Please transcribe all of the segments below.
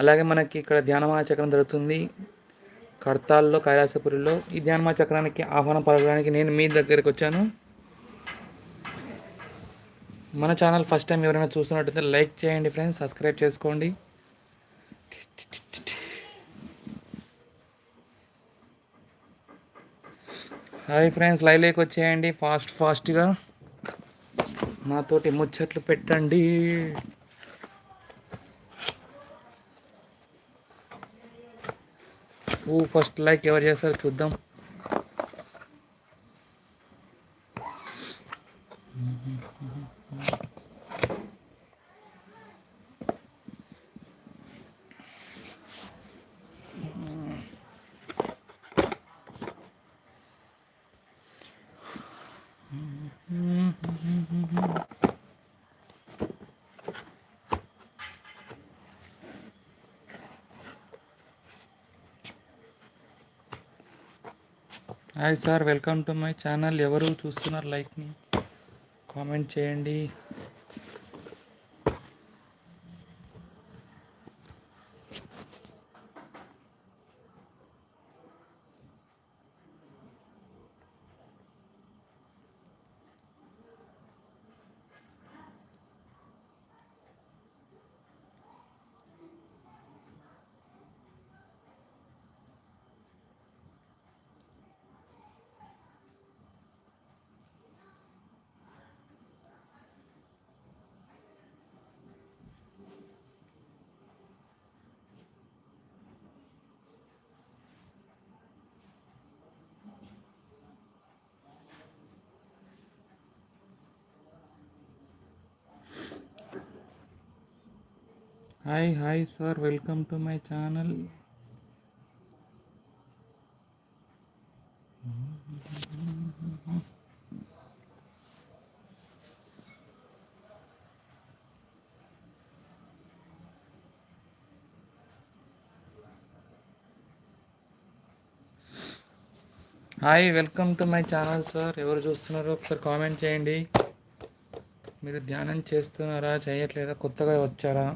అలాగే మనకి ఇక్కడ ధ్యానమాన చక్రం జరుగుతుంది. కడతాల్లో కైలాసపురిలో ఈ ధ్యానమాన చక్రానికి ఆహ్వానం పలకడానికి నేను మీ దగ్గరికి వచ్చాను. మన ఛానల్ ఫస్ట్ టైం ఎవరైనా చూస్తున్నట్టయితే లైక్ చేయండి ఫ్రెండ్స్ సబ్స్క్రైబ్ చేసుకోండి. హాయ్ ఫ్రెండ్స్ లైవ్ లైక్ వచ్చేయండి. ఫాస్ట్ ఫాస్ట్గా. నాతోటి ముచ్చట్లు పెట్టండి. ఫస్ట్ లైక్ ఎవరు చేస్తారో చూద్దాం hi sir welcome to my channel. ఎవరు చూస్తున్నారు లైక్ని? కామెంట్ చేయండి. Hi hi sir welcome to my channel hi welcome to my channel sir ఎవరు చూస్తున్నారో ఒకసారి కామెంట్ చేయండి. మీరు ధ్యానం చేస్తున్నారా? చేయట్లేదా? కొత్తగా వచ్చారా?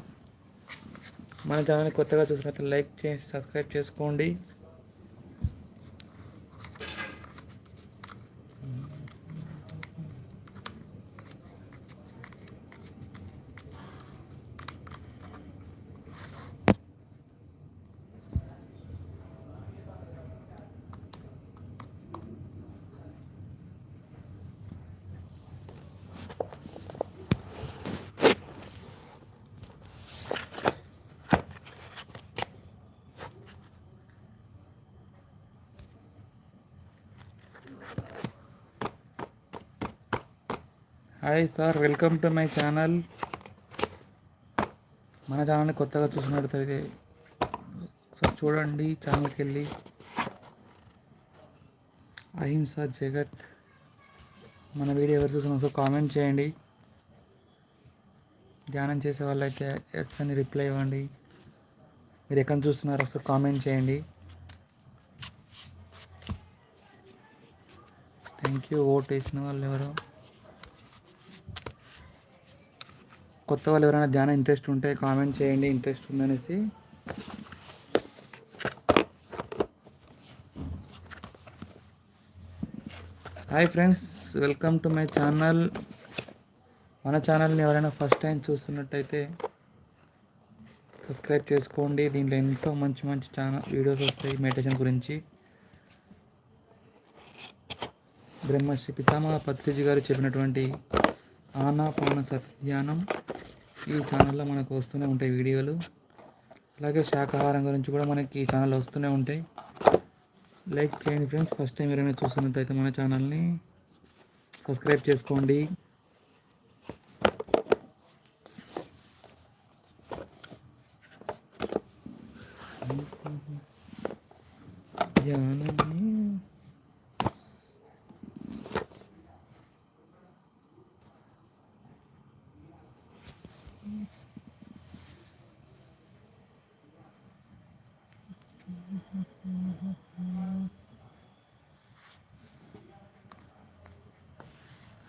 మన ఛానల్ని కొత్తగా చూసినట్లయితే లైక్ చేసి సబ్స్క్రైబ్ చేసుకోండి. Hi sir welcome to my channel మన ఛానల్ని కొత్తగా చూసినట్లయితే ఒకసారి చూడండి ఛానల్కి వెళ్ళి అహింస జగత్ మన వీడియో ఎవరు చూసిన ఒకసారి కామెంట్ చేయండి. ధ్యానం చేసే వాళ్ళైతే ఎస్ అని రిప్లై ఇవ్వండి. మీరు ఎక్కడ చూస్తున్నారో ఒకసారి కామెంట్ చేయండి. థ్యాంక్ యూ ఓట్ వేసిన వాళ్ళు ఎవరో. కొత్త వాళ్ళు ఎవరైనా ధ్యానం ఇంట్రెస్ట్ ఉంటే కామెంట్ చేయండి ఇంట్రెస్ట్ ఉందనేసి. Hi friends welcome to my channel. మన ఛానల్ని ఎవరైనా ఫస్ట్ టైం చూస్తున్నట్టయితే సబ్స్క్రైబ్ చేసుకోండి. దీంట్లో ఎంతో మంచి మంచి ఛానల్ వీడియోస్ వస్తాయి మెడిటేషన్ గురించి. బ్రహ్మశ్రీ పితామహ పత్రిజీ గారు చెప్పినటువంటి ఆనాపాన సత్యానం ఈ ఛానల్లో మనకు వస్తూనే ఉంటాయి వీడియోలు. అలాగే శాకాహారం గురించి కూడా మనకి ఈ ఛానల్లో వస్తూనే ఉంటాయి. లైక్ చేయండి ఫ్రెండ్స్ ఫస్ట్ టైం ఎవరైనా చూస్తున్నట్టయితే మన ఛానల్ని సబ్స్క్రైబ్ చేసుకోండి.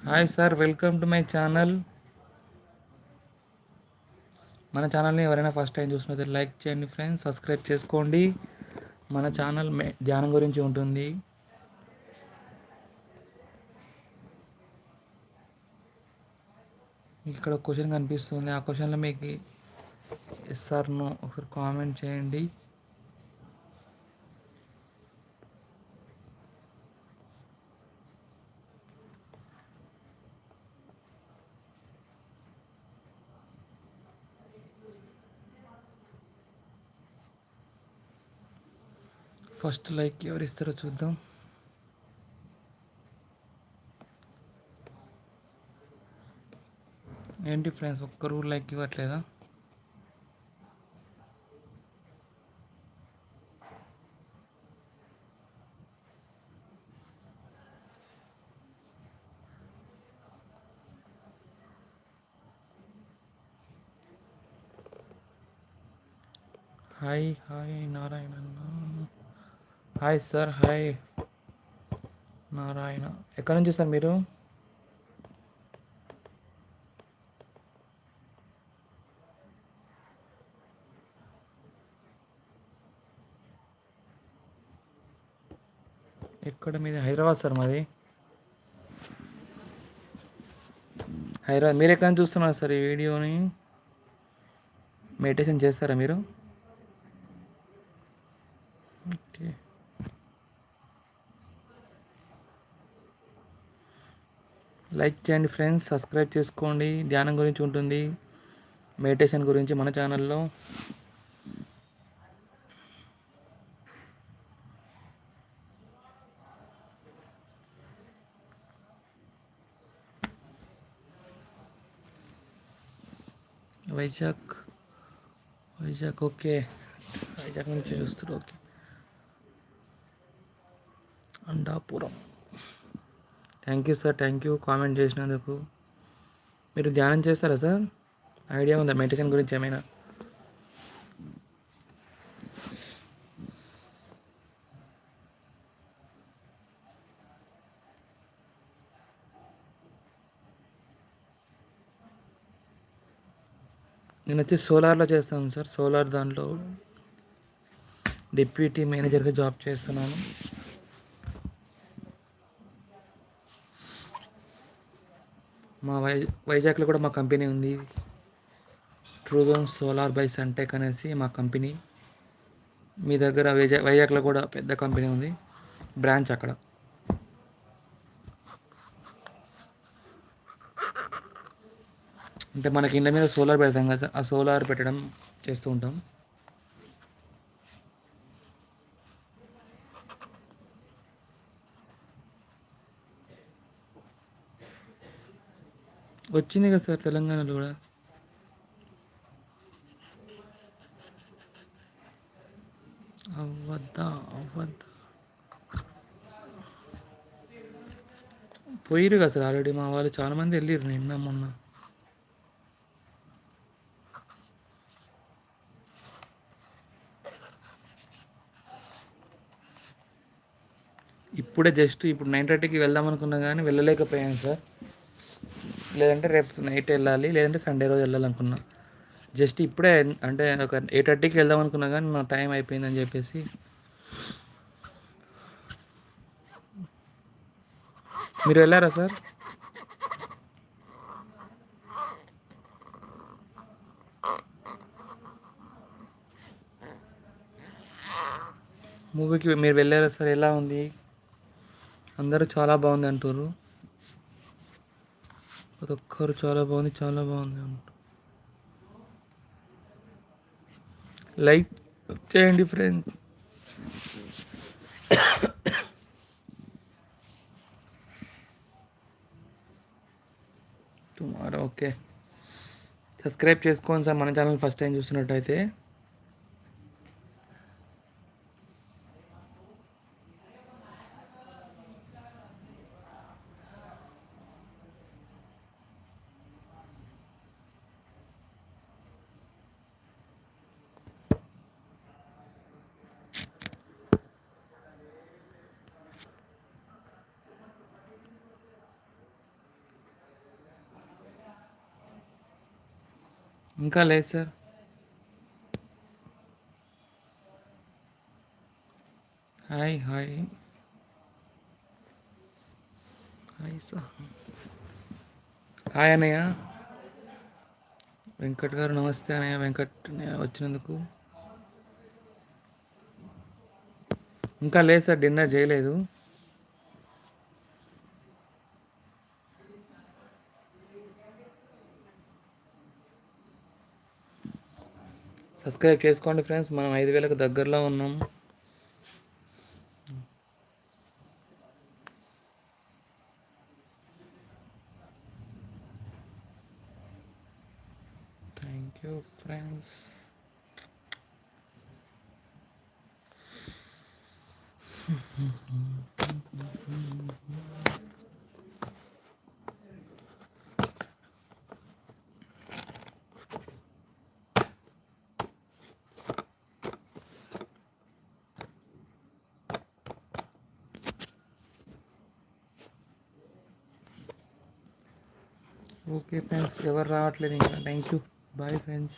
Hi sir welcome to my channel మన ఛానల్ని ఎవరైనా ఫస్ట్ టైం చూసినట్లయితే లైక్ చేయండి ఫ్రెండ్స్ సబ్స్క్రైబ్ చేసుకోండి. మన ఛానల్ మే ధ్యానం గురించి ఉంటుంది. ఇక్కడ క్వశ్చన్ కనిపిస్తుంది. ఆ క్వశ్చన్లో మీకు ఎస్ ఆర్ నో ఒకసారి కామెంట్ చేయండి. ఫస్ట్ లైక్ ఎవరు ఇస్తారో చూద్దాం. ఏంటి ఫ్రెండ్స్ ఒక్కరు like ఇవ్వట్లేదా? Hi hi Narayana hi sir hi Narayana ఎక్కడి నుంచి సార్ మీరు? ఎక్కడ మీది? హైదరాబాద్ సార్ మాది. హైదరాబాద్. మీరు ఎక్కడ నుంచి చూస్తున్నారు సార్ ఈ వీడియోని? మెడిటేషన్ చేస్తారా మీరు ఓకే లైక్ చేయండి ఫ్రెండ్స్ సబ్స్క్రైబ్ చేసుకోండి. ధ్యానం గురించి ఉంటుంది. మెడిటేషన్ గురించి మన ఛానల్లో. వైజాగ్ వైజాగ్ ఓకే. వైజాగ్ నుంచి చూస్తారు okay. Andapuram. Thank you sir thank you. Comment చేసినందుకు. మీరు ధ్యానం చేస్తారా సార్? ఐడియా ఉందా మెడిటేషన్ గురించి ఏమైనా? నేను వచ్చి సోలార్లో చేస్తాను సార్. సోలార్ దాంట్లో డిప్యూటీ మేనేజర్గా జాబ్ చేస్తున్నాను. మా వై వైజాగ్లో కూడా మా కంపెనీ ఉంది. ట్రూజోన్ సోలార్ బై సన్టెక్ అనేసి మా కంపెనీ. మీ దగ్గర వైజాగ్ వైజాగ్లో కూడా పెద్ద కంపెనీ ఉంది. బ్రాంచ్ అక్కడ. అంటే మనకి ఇండ్ల మీద సోలార్ పెడతాం కదా ఆ సోలార్ పెట్టడం చేస్తూ ఉంటాం. వచ్చింది కదా సార్ తెలంగాణలో కూడా. అవ్వద్దా అవ్వద్దా. పోయిరు కదా సార్ ఆల్రెడీ మా వాళ్ళు చాలామంది వెళ్ళిర్రు నిన్న మొన్న. ఇప్పుడే జస్ట్ ఇప్పుడు నైన్ థర్టీకి వెళ్దాం అనుకున్నా కానీ వెళ్ళలేకపోయాను సార్. లేదంటే రేపు నైట్ వెళ్ళాలి లేదంటే సండే రోజు వెళ్ళాలనుకున్నా. జస్ట్ ఇప్పుడే అంటే ఒక ఎయిట్ థర్టీకి వెళ్దాం అనుకున్నా కానీ నా టైం అయిపోయిందని చెప్పేసి. మీరు వెళ్ళారా సార్? మూవీకి మీరు వెళ్ళారా సార్? ఎలా ఉంది? అందరూ చాలా బాగుంది అంటారు ప్రతి ఒక్కరు చాలా బాగుంది చాలా బాగుంది అంట లైక్ చేయండి ఫ్రెండ్ టుమారో ఓకే సబ్స్క్రైబ్ చేసుకోండి సార్ మన ఛానల్ ఫస్ట్ టైం చూస్తున్నట్టయితే। ఇంకా లేదు sir. Hi hi. Hi sir. Hi అన్నయ్య. వెంకట్ గారు నమస్తే అన్నయ్య. వెంకట్ వచ్చినందుకు. ఇంకా లేదు సార్ డిన్నర్ చేయలేదు. సబ్స్క్రైబ్ చేసుకోండి ఫ్రెండ్స్ మనం ఐదు వేలకు దగ్గరలో ఉన్నాం. Thank you friends okay friends ఎవరు రావట్లేదు ఇంకా. Thank you bye friends